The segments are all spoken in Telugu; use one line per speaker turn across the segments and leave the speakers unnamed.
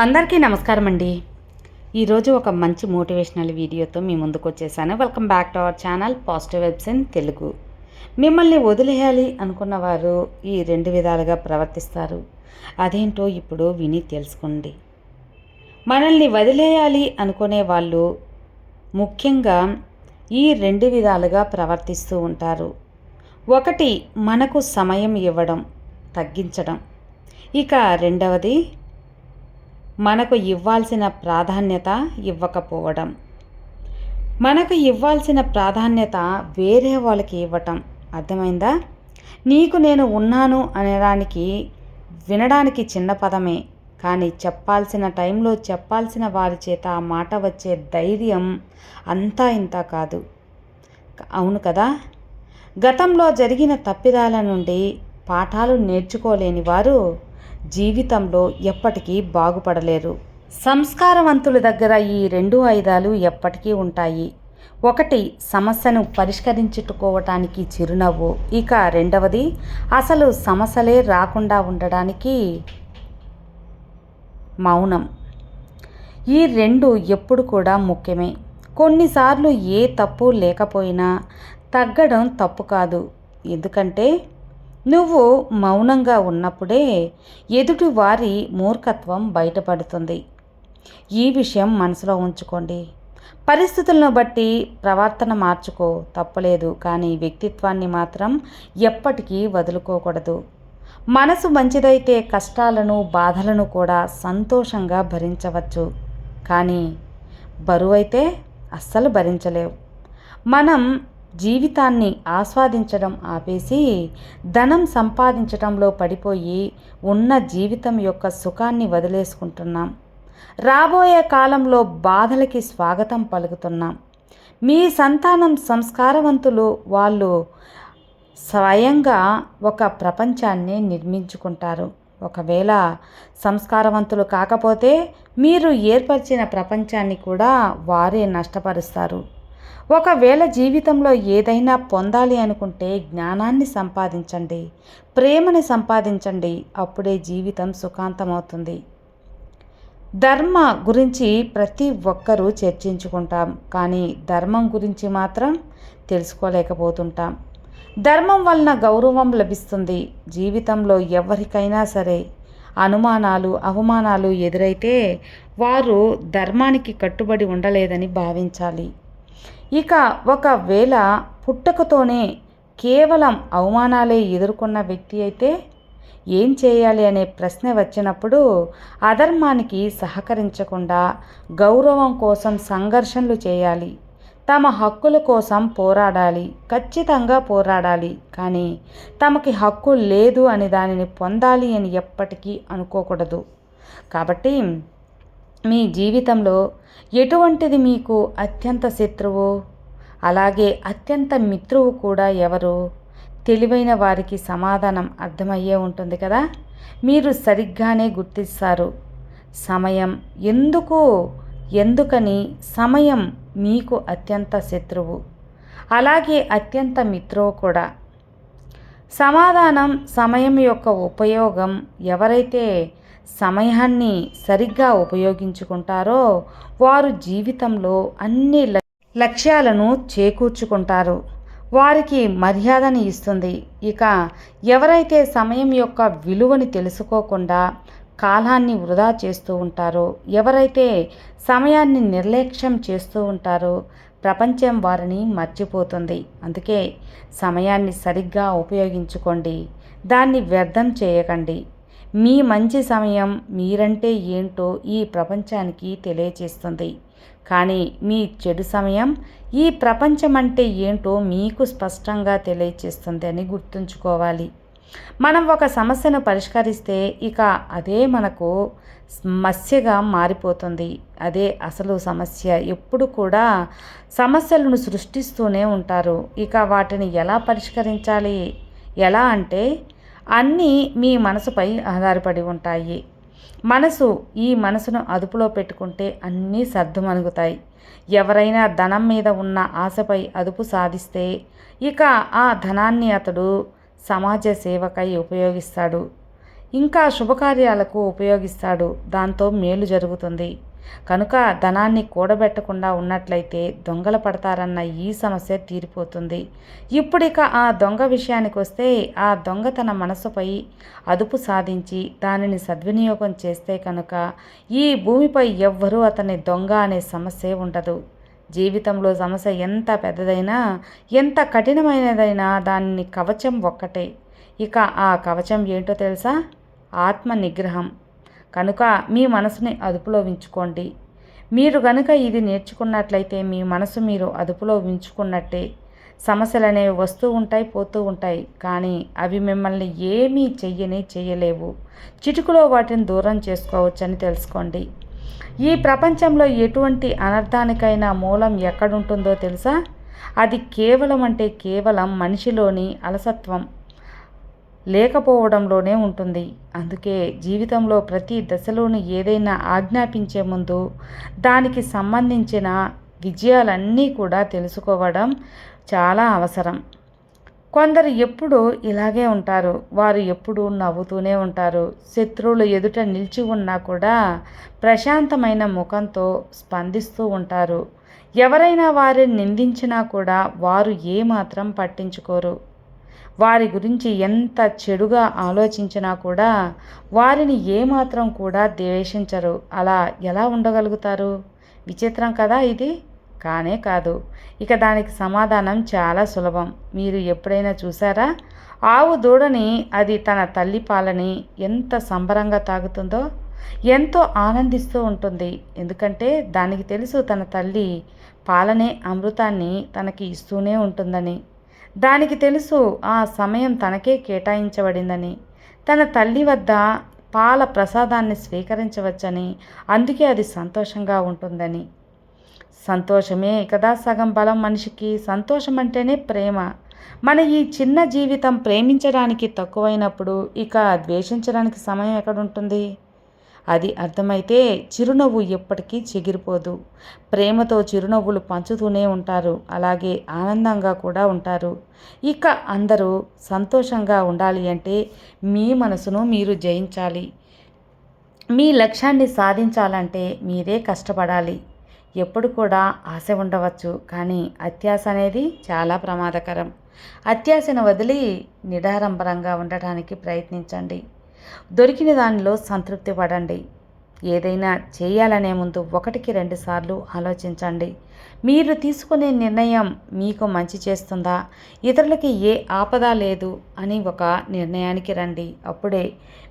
అందరికీ నమస్కారం అండి. ఈరోజు ఒక మంచి మోటివేషనల్ వీడియోతో మీ ముందుకు వచ్చేసాను. Welcome back to our channel positive vibes in Telugu. మిమ్మల్ని వదిలేయాలి అనుకున్న వారు ఈ రెండు విధాలుగా ప్రవర్తిస్తారు. అదేంటో ఇప్పుడు విని తెలుసుకోండి. మనల్ని వదిలేయాలి అనుకునే వాళ్ళు ముఖ్యంగా ఈ రెండు విధాలుగా ప్రవర్తిస్తూ ఉంటారు. ఒకటి మనకు సమయం ఇవ్వడం తగ్గించడం. ఇక రెండవది మనకు ఇవ్వాల్సిన ప్రాధాన్యత ఇవ్వకపోవడం. మనకు ఇవ్వాల్సిన ప్రాధాన్యత వేరే వాళ్ళకి ఇవ్వటం. అర్థమైందా? నీకు నేను ఉన్నాను అనడానికి వినడానికి చిన్న పదమే. కానీ చెప్పాల్సిన టైంలో చెప్పాల్సిన వారి చేత ఆ మాట వచ్చే ధైర్యం అంతా ఇంత కాదు. అవును కదా? గతంలో జరిగిన తప్పిదాల నుండి పాఠాలు నేర్చుకోలేని వారు జీవితంలో ఎప్పటికీ బాగుపడలేరు. సంస్కారవంతుల దగ్గర ఈ రెండు ఆయుధాలు ఎప్పటికీ ఉంటాయి. ఒకటి సమస్యను పరిష్కరించుకోవటానికి చిరునవ్వు. ఇక రెండవది అసలు సమస్యలే రాకుండా ఉండడానికి మౌనం. ఈ రెండు ఎప్పుడు కూడా ముఖ్యమే. కొన్నిసార్లు ఏ తప్పు లేకపోయినా తగ్గడం తప్పు కాదు. ఎందుకంటే నువ్వు మౌనంగా ఉన్నప్పుడే ఎదుటి వారి మూర్ఖత్వం బయటపడుతుంది. ఈ విషయం మనసులో ఉంచుకోండి. పరిస్థితులను బట్టి ప్రవర్తన మార్చుకో తప్పలేదు. కానీ వ్యక్తిత్వాన్ని మాత్రం ఎప్పటికీ వదులుకోకూడదు. మనసు మంచిదైతే కష్టాలను బాధలను కూడా సంతోషంగా భరించవచ్చు. కానీ బరువైతే అస్సలు భరించలేవు. మనం జీవితాన్ని ఆస్వాదించడం ఆపేసి ధనం సంపాదించడంలో పడిపోయి ఉన్న జీవితం యొక్క సుఖాన్ని వదిలేసుకుంటున్నాం. రాబోయే కాలంలో బాధలకి స్వాగతం పలుకుతున్నాం. మీ సంతానం సంస్కారవంతులు వాళ్ళు స్వయంగా ఒక ప్రపంచాన్ని నిర్మించుకుంటారు. ఒకవేళ సంస్కారవంతులు కాకపోతే మీరు ఏర్పరిచిన ప్రపంచాన్ని కూడా వారే నష్టపరుస్తారు. ఒకవేళ జీవితంలో ఏదైనా పొందాలి అనుకుంటే జ్ఞానాన్ని సంపాదించండి ప్రేమని సంపాదించండి అప్పుడే జీవితం సుఖాంతమవుతుంది. ధర్మ గురించి ప్రతి ఒక్కరూ చర్చించుకుంటాం కానీ ధర్మం గురించి మాత్రం తెలుసుకోలేకపోతుంటాం. ధర్మం వలన గౌరవం లభిస్తుంది జీవితంలో ఎవరికైనా సరే. అనుమానాలు అవమానాలు ఎదురైతే వారు ధర్మానికి కట్టుబడి ఉండలేదని భావించాలి. ఇక ఒకవేళ పుట్టకతోనే కేవలం అవమానాలే ఎదుర్కొన్న వ్యక్తి అయితే ఏం చేయాలి అనే ప్రశ్న వచ్చినప్పుడు అధర్మానికి సహకరించకుండా గౌరవం కోసం సంఘర్షణలు చేయాలి. తమ హక్కుల కోసం పోరాడాలి. ఖచ్చితంగా పోరాడాలి. కానీ తమకి హక్కు లేదు అని దానిని పొందాలి అని ఎప్పటికీ అనుకోకూడదు. కాబట్టి మీ జీవితంలో ఎటువంటిది మీకు అత్యంత శత్రువు? అలాగే అత్యంత మిత్రువు కూడా ఎవరు? తెలివైన వారికి సమాధానం అర్థమయ్యే ఉంటుంది కదా? మీరు సరిగ్గానే గుర్తిస్తారు. సమయం ఎందుకు? ఎందుకని సమయం మీకు అత్యంత శత్రువు. అలాగే అత్యంత మిత్రువు కూడా. సమాధానం సమయం యొక్క ఉపయోగం ఎవరైతే సమయాన్ని సరిగ్గా ఉపయోగించుకుంటారో వారు జీవితంలో అన్ని లక్ష్యాలను చేకూర్చుకుంటారు. వారికి మర్యాదను ఇస్తుంది. ఇక ఎవరైతే సమయం యొక్క విలువని తెలుసుకోకుండా కాలాన్ని వృధా చేస్తూ ఉంటారో ఎవరైతే సమయాన్ని నిర్లక్ష్యం చేస్తూ ఉంటారో ప్రపంచం వారిని మర్చిపోతుంది. అందుకే సమయాన్ని సరిగ్గా ఉపయోగించుకోండి. దాన్ని వ్యర్థం చేయకండి. మీ మంచి సమయం మీరంటే ఏంటో ఈ ప్రపంచానికి తెలియచేస్తుంది. కానీ మీ చెడు సమయం ఈ ప్రపంచం అంటే ఏంటో మీకు స్పష్టంగా తెలియచేస్తుంది అని గుర్తుంచుకోవాలి. మనం ఒక సమస్యను పరిష్కరిస్తే ఇక అదే మనకు సమస్యగా మారిపోతుంది. అదే అసలు సమస్య. ఎప్పుడు కూడా సమస్యలను సృష్టిస్తూనే ఉంటారు. ఇక వాటిని ఎలా పరిష్కరించాలి? ఎలా అంటే అన్నీ మీ మనసుపై ఆధారపడి ఉంటాయి. మనసు ఈ మనసును అదుపులో పెట్టుకుంటే అన్నీ సర్దుమణుగుతాయి. ఎవరైనా ధనం మీద ఉన్న ఆశపై అదుపు సాధిస్తే ఇక ఆ ధనాన్ని అతడు సమాజ సేవకై ఉపయోగిస్తాడు. ఇంకా శుభకార్యాలకు ఉపయోగిస్తాడు. దాంతో మేలు జరుగుతుంది. కనుక ధనాన్ని కూడబెట్టకుండా ఉన్నట్లయితే దొంగలు పడతారన్న ఈ సమస్య తీరిపోతుంది. ఇప్పుడిక ఆ దొంగ విషయానికి వస్తే ఆ దొంగ తన మనసుపై అదుపు సాధించి దానిని సద్వినియోగం చేస్తే కనుక ఈ భూమిపై ఎవ్వరూ అతని దొంగ అనే సమస్య ఉండదు. జీవితంలో సమస్య ఎంత పెద్దదైనా ఎంత కఠినమైనదైనా దాన్ని కవచం ఒక్కటే. ఇక ఆ కవచం ఏంటో తెలుసా? ఆత్మ నిగ్రహం కనుక మీ మనసుని అదుపులో ఉంచుకోండి. మీరు గనుక ఇది నేర్చుకున్నట్లయితే మీ మనసు మీరు అదుపులో ఉంచుకున్నట్టే. సమస్యలు అనేవి వస్తూ ఉంటాయి పోతూ ఉంటాయి. కానీ అవి మిమ్మల్ని ఏమీ చెయ్యని చెయ్యలేవు. చిటుకులో వాటిని దూరం చేసుకోవచ్చని తెలుసుకోండి. ఈ ప్రపంచంలో ఎటువంటి అనర్థానికైనా మూలం ఎక్కడుంటుందో తెలుసా? అది కేవలం అంటే కేవలం మనిషిలోని అలసత్వం. లేకపోవడంలోనే ఉంటుంది. అందుకే జీవితంలో ప్రతి దశలోనూ ఏదైనా ఆజ్ఞాపించే ముందు దానికి సంబంధించిన విజయాలన్నీ కూడా తెలుసుకోవడం చాలా అవసరం. కొందరు ఎప్పుడూ ఇలాగే ఉంటారు. వారు ఎప్పుడు నవ్వుతూనే ఉంటారు. శత్రువులు ఎదుట నిలిచి ఉన్నా కూడా ప్రశాంతమైన ముఖంతో స్పందిస్తూ ఉంటారు. ఎవరైనా వారిని నిందించినా కూడా వారు ఏమాత్రం పట్టించుకోరు. వారి గురించి ఎంత చెడుగా ఆలోచించినా కూడా వారిని ఏమాత్రం కూడా ద్వేషించరు. అలా ఎలా ఉండగలుగుతారు? విచిత్రం కదా ఇది? కానే కాదు. ఇక దానికి సమాధానం చాలా సులభం. మీరు ఎప్పుడైనా చూసారా ఆవు దూడని అది తన తల్లి పాలని ఎంత సంబరంగా తాగుతుందో ఎంతో ఆనందిస్తూ ఉంటుంది. ఎందుకంటే దానికి తెలుసు తన తల్లి పాలనే అమృతాన్ని తనకి ఇస్తూనే ఉంటుందని. దానికి తెలుసు ఆ సమయం తనకే కేటాయించబడిందని. తన తల్లి వద్ద పాల ప్రసాదాన్ని స్వీకరించవచ్చని అందుకే అది సంతోషంగా ఉంటుందని. సంతోషమే కదా సగం బలం మనిషికి సంతోషం అంటేనే ప్రేమ. మన ఈ చిన్న జీవితం ప్రేమించడానికి తక్కువైనప్పుడు ఇక ద్వేషించడానికి సమయం ఎక్కడుంటుంది? అది అర్థమైతే చిరునవ్వు ఎప్పటికీ చెగిరిపోదు. ప్రేమతో చిరునవ్వులు పంచుతూనే ఉంటారు. అలాగే ఆనందంగా కూడా ఉంటారు. ఇక అందరూ సంతోషంగా ఉండాలి అంటే మీ మనసును మీరు జయించాలి. మీ లక్ష్యాన్ని సాధించాలంటే మీరే కష్టపడాలి. ఎప్పుడు కూడా ఆశ ఉండవచ్చు. కానీ అత్యాశ అనేది చాలా ప్రమాదకరం. అత్యాశను వదిలి నిడారంభరంగా ఉండటానికి ప్రయత్నించండి. దొరికిన దానిలో సంతృప్తి పడండి. ఏదైనా చేయాలనే ముందు ఒకటికి రెండు సార్లు ఆలోచించండి. మీరు తీసుకునే నిర్ణయం మీకు మంచి చేస్తుందా? ఇతరులకి ఏ ఆపద లేదు అని ఒక నిర్ణయానికి రండి. అప్పుడే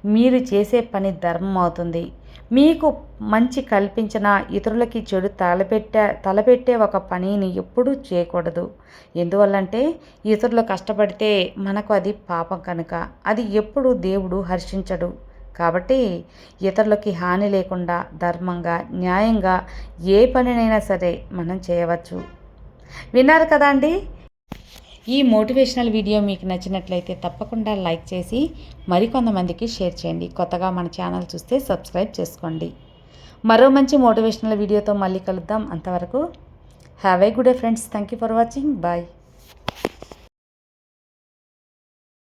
మీరు చేసే పని ధర్మం అవుతుంది. మీకు మంచి కల్పించిన ఇతరులకి చెడు తలపెట్టే తలపెట్టే ఒక పనిని ఎప్పుడూ చేయకూడదు. ఎందువల్లంటే ఇతరులు కష్టపడితే మనకు అది పాపం కనుక. అది ఎప్పుడు దేవుడు హర్షించడు. కాబట్టి ఇతరులకి హాని లేకుండా ధర్మంగా న్యాయంగా ఏ పనినైనా సరే మనం చేయవచ్చు. విన్నారు కదా అండి? ఈ మోటివేషనల్ వీడియో మీకు నచ్చినట్లయితే తప్పకుండా లైక్ చేసి మరికొంతమందికి షేర్ చేయండి. కొత్తగా మన ఛానల్ చూస్తే సబ్స్క్రైబ్ చేసుకోండి. మరో మంచి మోటివేషనల్ వీడియోతో మళ్ళీ కలుద్దాం. అంతవరకు have a good day friends. Thank you for watching. Bye.